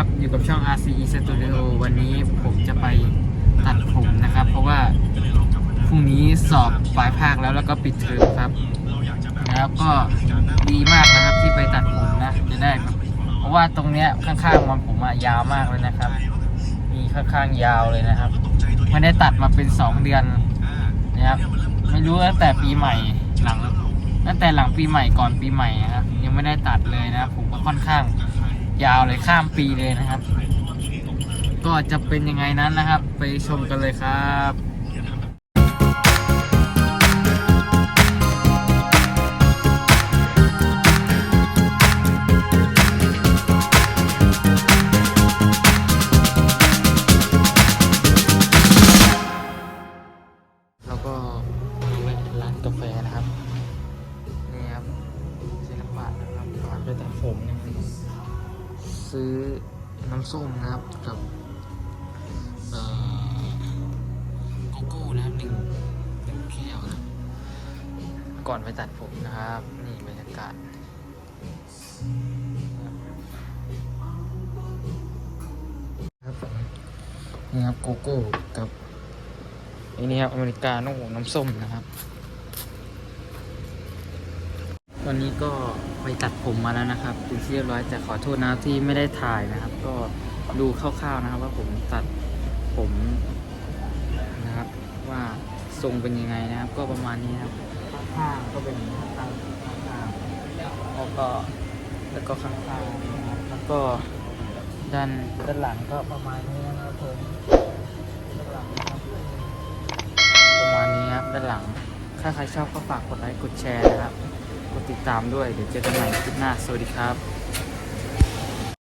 ครับ อยู่กับช่อง RCE Studio วันนี้ผมจะไปตัดผมนะครับ เพราะว่าพรุ่งนี้สอบปลายภาคแล้วแล้วก็ปิดเทอมครับ แล้วก็ดีมากนะครับที่ไปตัดผมนะ จะได้แบบเพราะว่าตรงเนี้ยข้างๆมันผมอะยาวมากเลยนะครับ มีค่อนข้างยาวเลยนะครับไม่ได้ตัดมาเป็นสองเดือนนะครับไม่รู้ตั้งแต่ปีใหม่หลังตั้งแต่หลังปีใหม่ก่อนปีใหม่นะครับยังไม่ได้ตัดเลยนะผมก็ค่อนข้าง ยาวเลยข้ามปีเลยนะครับ ก็จะเป็นยังไงนั้นนะครับ ไปชมกันเลยครับแล้วก็แวะร้านกาแฟนะครับนี่ครับศิลปะนะครับก่อนไปตัดผมนะครับ ซื้อน้ำส้มนะครับกับโกโก้นะครับหนึ่งหนึ่งแก้วนะก่อนไปตัดผมนะครับ นี่บรรยากาศครับนี่ครับโกโก้กับอันนี้ครับอเมริกาโน่น้ำส้มนะครับ วันนี้ก็ ไปตัดผมมาแล้วนะครับเป็นที่เรียบร้อยแต่ขอโทษนะที่ไม่ได้ถ่ายนะครับ ก็ดูคร่าวๆนะครับ ว่าผมตัดผมนะครับ ว่าทรงเป็นยังไงนะครับ ก็ประมาณนี้นะครับข้างๆก็เป็นอย่างนี้ข้างๆข้างๆแล้วก็แล้วก็ข้างๆนะครับแล้วก็ด้านด้านหลังก็ประมาณนี้นะครับผมด้านหลังนะครับประมาณนี้ครับด้านหลังถ้าใครชอบก็ฝากกดไลค์กดแชร์นะครับ กดติดตามด้วย เดี๋ยวเจอกันใหม่คลิปหน้า สวัสดีครับ